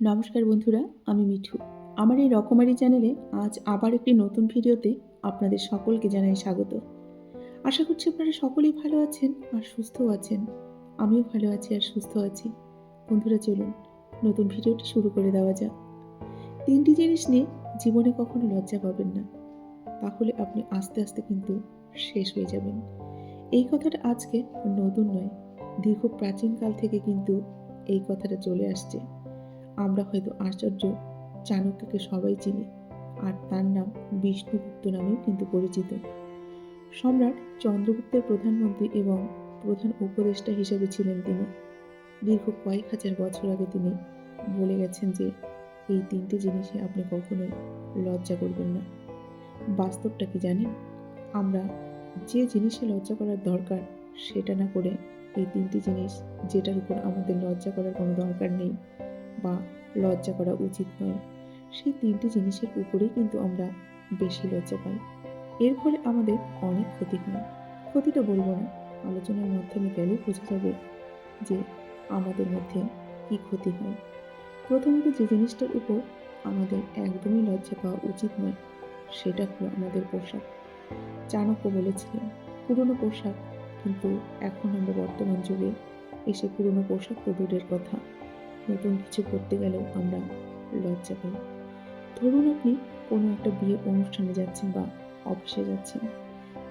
নমস্কার বন্ধুরা, আমি মিঠু। আমার এই রকমারি চ্যানেলে আজ আবার একটি নতুন ভিডিওতে আপনাদের সকলকে জানাই স্বাগত। আশা করছি আপনারা সকলেই ভালো আছেন আর সুস্থও আছেন। আমিও ভালো আছি আর সুস্থ আছি। বন্ধুরা, চলুন নতুন ভিডিওটি শুরু করে দেওয়া যাক। তিনটি জিনিস নিয়ে জীবনে কখনো লজ্জা পাবেন না। তাহলে আপনি আস্তে আস্তে কিন্তু শেষ হয়ে যাবেন। এই কথাটা আজকে নতুন নয়, দীর্ঘ প্রাচীনকাল থেকে কিন্তু এই কথাটা চলে আসছে। আমরা হয়তো আশ্চর্য চাণক্যকে সবাই চিনি, আর তার নাম বিষ্ণুগুপ্ত নামেও কিন্তু পরিচিত। সম্রাট চন্দ্রগুপ্তের প্রধানমন্ত্রী এবং প্রধান উপদেষ্টা হিসেবে ছিলেন তিনি। দীর্ঘ কয়েক হাজার বছর আগে তিনি বলে গেছেন যে, এই তিনটি জিনিসে আপনি কখনোই লজ্জা করবেন না। বাস্তবটা কি জানেন? আমরা যে জিনিসে লজ্জা করার দরকার, সেটা না করে এই তিনটি জিনিস যেটার উপর আমাদের লজ্জা করার কোনো দরকার নেই। বা লজ্জা করা উচিত নয়। সেই তিনটি জিনিসের উপরেই কিন্তু আমরা বেশি লজ্জা পাই। এর ফলে আমাদের অনেক ক্ষতি হয়। ক্ষতিটা বলব না, আলোচনার মাধ্যমে গেলেই বোঝা যাবে যে আমাদের মধ্যে কি ক্ষতি হয়। প্রথমত যে জিনিসটার উপর আমাদের একদমই লজ্জা পাওয়া উচিত নয়, সেটা হলো আমাদের পোশাক। চাণক্য বলেছিলেন, পুরনো পোশাক কিন্তু এখন আমরা বর্তমান যুগে এসে পুরনো পোশাক তো দূরের কথা। নতুন কিছু করতে গেলেও আমরা লজ্জা পাই। ধরুন আপনি কোনো একটা বিয়ে অনুষ্ঠানে যাচ্ছেন বা অফিসে যাচ্ছেন।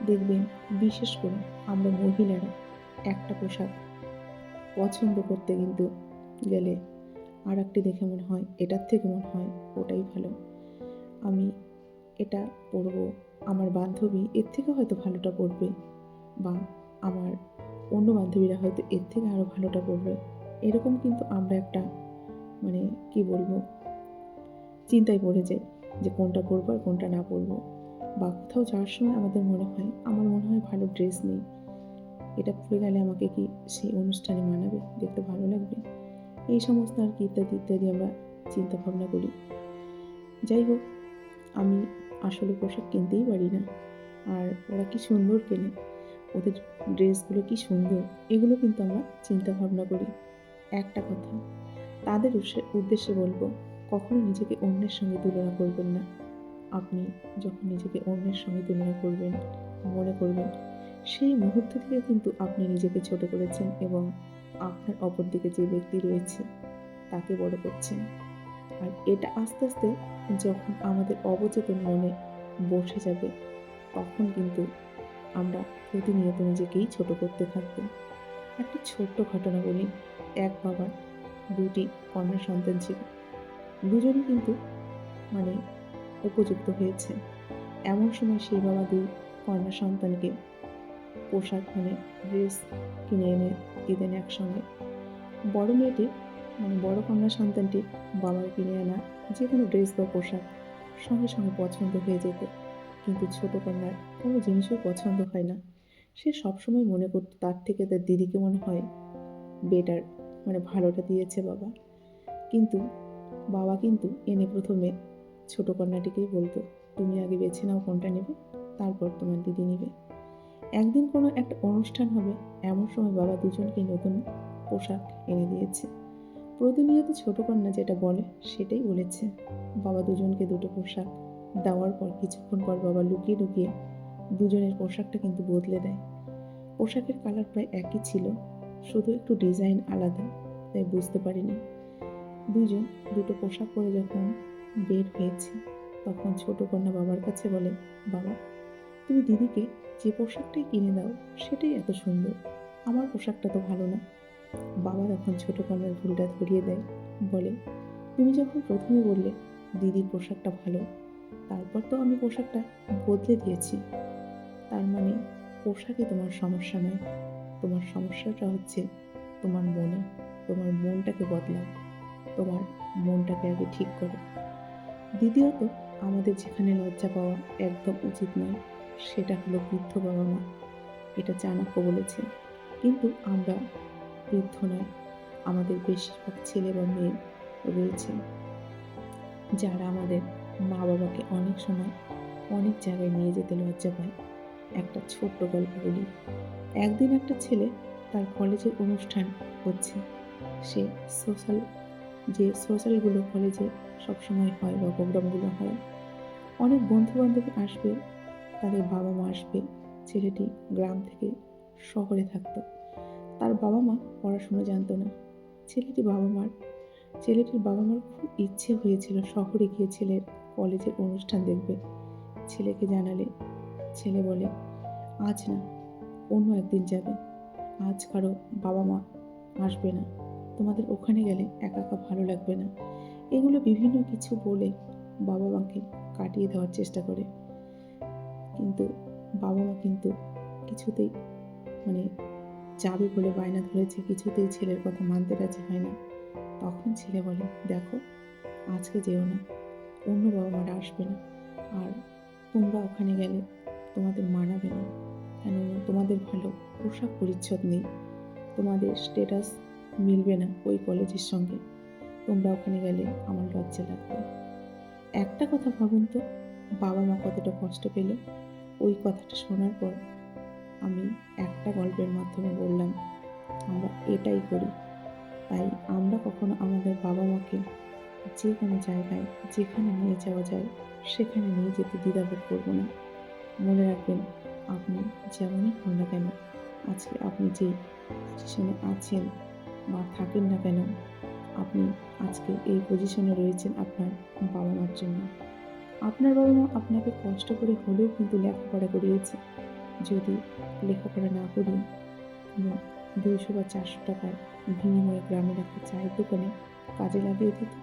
দেখবেন, বিশেষ করে আমরা মহিলারা একটা পোশাক পছন্দ করতে কিন্তু গেলে আর একটি দেখে মনে হয়, এটার থেকে মনে হয় ওটাই ভালো। আমি এটা পরবো, আমার বান্ধবী এর থেকে হয়তো ভালোটা পড়বে বা আমার অন্য বান্ধবীরা হয়তো এর থেকে আরও ভালোটা পড়বে এরকম কিন্তু আমরা একটা মানে কি বলব, চিন্তায় পড়ে যাই যে কোনটা পরবো আর কোনটা না পরবো। বা কোথাও যাওয়ার সময় আমাদের মনে হয়, আমার মনে হয় ভালো ড্রেস নেই। এটা পরে গেলে আমাকে কি সেই অনুষ্ঠানে মানাবে? দেখতে ভালো লাগবে? এই সমস্ত আর কি ইত্যাদি ইত্যাদি আমরা চিন্তা ভাবনা করি। যাই হোক, আমি আসলে পোশাক কিনতেই পারি না। আর ওরা কি সুন্দর কেনে? ওদের ড্রেসগুলো কি সুন্দর? এগুলো কিন্তু আমরা চিন্তা ভাবনা করি। একটা কথা, তাদের উদ্দেশ্যে বলব, কখনো নিজেকে অন্যের সঙ্গে তুলনা করবেন না। আপনি যখন নিজেকে অন্যের সঙ্গে তুলনা করবেন, মনে করবেন, সেই মুহূর্ত থেকে কিন্তু আপনি নিজেকে ছোট করেছেন এবং আপনার অপর দিকে যে ব্যক্তি রয়েছে, তাকে বড় করছেন। আর এটা আস্তে আস্তে যখন আমাদের অবচেতন মনে বসে যাবে, তখন কিন্তু আমরা প্রতিনিয়ত নিজেকেই ছোট করতে থাকব। একটা ছোট্ট ঘটনা বলি এক বাবার দুটি কন্যা সন্তান ছিল। দুজনই কিন্তু মানে উপযুক্ত হয়েছে। এমন সময় সেই বাবা দুই কন্যা সন্তানকে পোশাক মানে ড্রেস কিনে এনে দিতেন একসঙ্গে বড় মেয়েটি মানে বড় কন্যা সন্তানটি বাবার কিনে আনা যে কোনো ড্রেস বা পোশাক সঙ্গে সঙ্গে পছন্দ হয়ে যেত। কিন্তু ছোট কন্যার কোনো জিনিসও পছন্দ হয় না। সে সবসময় মনে করতো, তার থেকে তার দিদিকে মনে হয় বেটার মানে ভালোটা দিয়েছে বাবা। কিন্তু বাবা কিন্তু এনে প্রথমে ছোট কন্যাটিকেই বলতো, তুমি আগে বেছে নাও কোনটা নেবে, তারপর তোমার দিদি নেবে। একদিন কোনো একটা অনুষ্ঠান হবে, এমন সময় বাবা দুজনকে নতুন পোশাক এনে দিয়েছে। প্রতিনিয়ত ছোট কন্যা যেটা বলে, সেটাই বলেছে। বাবা দুজনকে দুটো পোশাক দেওয়ার পর, কিছুক্ষণ পর বাবা লুকিয়ে লুকিয়ে দুজনের পোশাকটা কিন্তু বদলে দেয়। পোশাকের কালার প্রায় একই ছিল। শুধু একটু ডিজাইন আলাদা, তাই বুঝতে পারিনি। দুজন দুটো পোশাক পরে যখন বের হয়েছে, তখন ছোট কন্যা বাবার কাছে বলে, বাবা, তুমি দিদিকে যে পোশাকটাই কিনে দাও, সেটাই এত সুন্দর। আমার পোশাকটা তো ভালো না। বাবা তখন ছোট কন্যার ভুলটা ধরিয়ে দেয়, বলে, তুমি যখন প্রথমে বললে দিদির পোশাকটা ভালো, তারপর তো আমি পোশাকটা বদলে দিয়েছি। তার মানে পোশাকে তোমার সমস্যা নয়। তোমার সমস্যাটা হচ্ছে তোমার মনে, তোমার মনটাকে বদলাও। তোমার মনটাকে আগে ঠিক করো। দ্বিতীয়ত, আমাদের যেখানে লজ্জা পাওয়া একদম উচিত নয়, সেটা হলো বৃদ্ধ বাবা মা। এটা চাণক্য বলেছে। কিন্তু আমরা বৃদ্ধ নয় আমাদের বেশিরভাগ ছেলে বা মেয়ে রয়েছে, যারা আমাদের মা বাবাকে অনেক সময় অনেক জায়গায় নিয়ে যেতে লজ্জা পায়। একটা ছোট্ট গল্প বলি। একদিন একটা ছেলে তার কলেজের অনুষ্ঠান হচ্ছে। সে সোশ্যাল যে সোশ্যালগুলো কলেজে সবসময় হয় বা প্রোগ্রামগুলো হয়, অনেক বন্ধু বান্ধবী আসবে, তাদের বাবা মা আসবে, ছেলেটি গ্রাম থেকে শহরে থাকতো। তার বাবা মা পড়াশুনো জানতো না। ছেলেটি বাবা মার ছেলেটির বাবা মার খুব ইচ্ছে হয়েছিল শহরে গিয়ে ছেলের কলেজের অনুষ্ঠান দেখবে। ছেলেকে জানালে ছেলে বলে। আজ না, অন্য একদিন যাবে। আজ কারও বাবা মা আসবে না। তোমাদের ওখানে গেলে একা একা ভালো লাগবে না। এগুলো বিভিন্ন কিছু বলে বাবা মাকে কাটিয়ে দেওয়ার চেষ্টা করে। কিন্তু বাবা মা কিন্তু কিছুতেই মানে যাবে বলে বায়না ধরেছে, কিছুতেই ছেলের কথা মানতে রাজি হয় না। তখন ছেলে বলে, দেখো, আজকে যেও না। অন্য বাবা মারা আসবে না। আর তোমরা ওখানে গেলে তোমাদের মানাবে না। কেননা তোমাদের ভালো পোশাক পরিচ্ছদ নেই। তোমাদের স্টেটাস মিলবে না ওই কলেজের সঙ্গে। তোমরা ওখানে গেলে আমার লজ্জা লাগবে। একটা কথা ভাবুন তো, বাবা মা কতটা কষ্ট পেল। ওই কথাটা শোনার পর আমি একটা গল্পের মাধ্যমে বললাম, আমরা এটাই করি। তাই আমরা কখনো আমাদের বাবা মাকে যে কোনো জায়গায় যেখানে নিয়ে যাওয়া যায়, সেখানে নিয়ে যেতে দ্বিধাবোধ করব না। মনে রাখবেন, আপনি যেমনই হন না কেন, আজকে আপনি যে পজিশনে আছেন বা থাকেন না কেন, আপনি আজকে এই পজিশনে রয়েছেন আপনার বাবা মার জন্য। আপনার বাবা মা আপনাকে কষ্ট করে হলেও কিন্তু লেখাপড়া করিয়েছে। যদি লেখাপড়া না করি কোনো দুইশো বা চারশো টাকার বিনিময়ে গ্রামের একটা চায়ের দোকানে কাজে লাগিয়ে দিত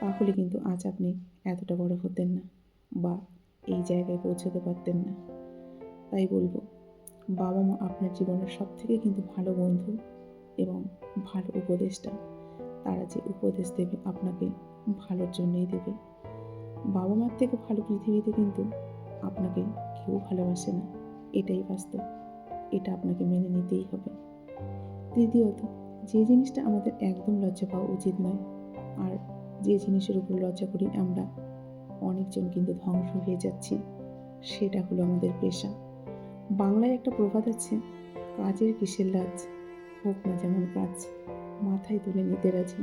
তাহলে কিন্তু আজ আপনি এতটা বড় হতেন না বা এই জায়গায় পৌঁছতে পারতেন না। তাই বলব, বাবা মা আপনার জীবনের সব থেকে কিন্তু ভালো বন্ধু এবং ভালো উপদেশটা তারা যে উপদেশ দেবে আপনাকে ভালোর জন্যই দেবে। বাবা মার থেকে ভালো পৃথিবীতে কিন্তু আপনাকে কেউ ভালোবাসে না। এটাই বাস্তব। এটা আপনাকে মেনে নিতেই হবে। তৃতীয়ত, যে জিনিসটা আমাদের একদম লজ্জা পাওয়া উচিত নয়, আর যে জিনিসের উপর লজ্জা করি আমরা অনেকজন কিন্তু ধ্বংস হয়ে যাচ্ছি। সেটা হলো আমাদের পেশা। বাংলায় একটা প্রবাদ আছে, কাজের কিসের লাজ? হোক না যেমন কাজ, মাথায় তুলে নিতে রাজি,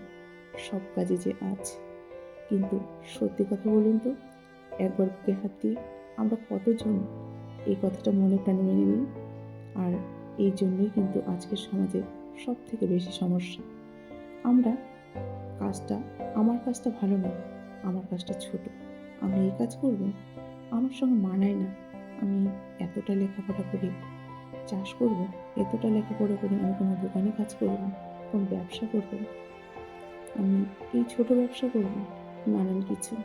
সব কাজে যে আজ। কিন্তু সত্যি কথা বলুন তো, একবার বুকে হাত দিয়ে আমরা কতজন এই কথাটা মনে প্রাণে মেনে নিই? আর এই জন্যই কিন্তু আজকের সমাজে সব থেকে বেশি সমস্যা। আমরা কাজটা, আমার কাজটা ভালো না, আমার কাজটা ছোট। আমি এই কাজ করব? আমার সঙ্গে মানায় না। আমি এতটা লেখাপড়া করি, চাষ করব, এতটা লেখাপড়া করি, আমি কোনো দোকানে কাজ করব কোনো ব্যবসা করব আমি এই ছোট ব্যবসা করব, নানান কিছু।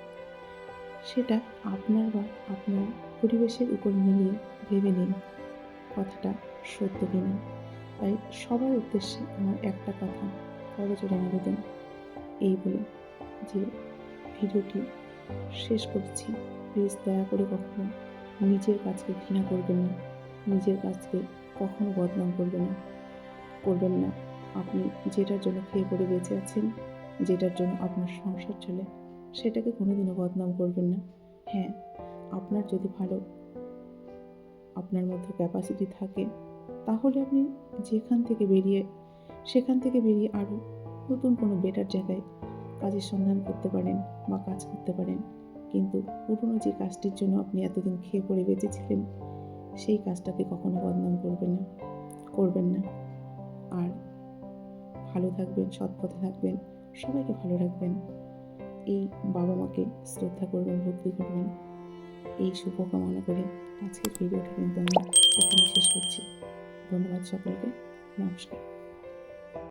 সেটা আপনার বা আপনার পরিবেশের উপর মিলিয়ে ভেবে নিন। কথাটা সত্য কিনা? তাই সবার উদ্দেশ্যে আমার একটা কথা করজোড়ে নিবেদন এই বলে যে, ভিডিওটি শেষ করছি। প্লিজ দয়া করে কখনো নিজের কাজকে ঘৃণা করবেন না। নিজের কাজকে কখনো বদনাম করবেন না। করবেন না। আপনি যেটার জন্য খেয়ে পড়ে বেঁচে আছেন, যেটার জন্য আপনার সংসার চলে, সেটাকে কোনোদিনও বদনাম করবেন না। হ্যাঁ আপনার যদি ভালো আপনার মধ্যে ক্যাপাসিটি থাকে, তাহলে আপনি যেখান থেকে বেরিয়ে, সেখান থেকে বেরিয়ে আরও নতুন কোনো বেটার জায়গায় কাজের সন্ধান করতে পারেন। বা কাজ করতে পারেন। কিন্তু পুরনো যে কাজটির জন্য আপনি এতদিন খেয়ে পড়ে বেঁচেছিলেন, সেই কাজটাকে কখনো বদনাম করবেন না করবেন না। আর ভালো থাকবেন, সৎ পথে থাকবেন, সবাইকে ভালো রাখবেন। এই বাবা মাকে শ্রদ্ধা করবেন, ভক্তি করবেন। এই শুভকামনা করে আজকের ভিডিওটা কিন্তু আমি এখানে শেষ করছি। ধন্যবাদ সকলকে। নমস্কার।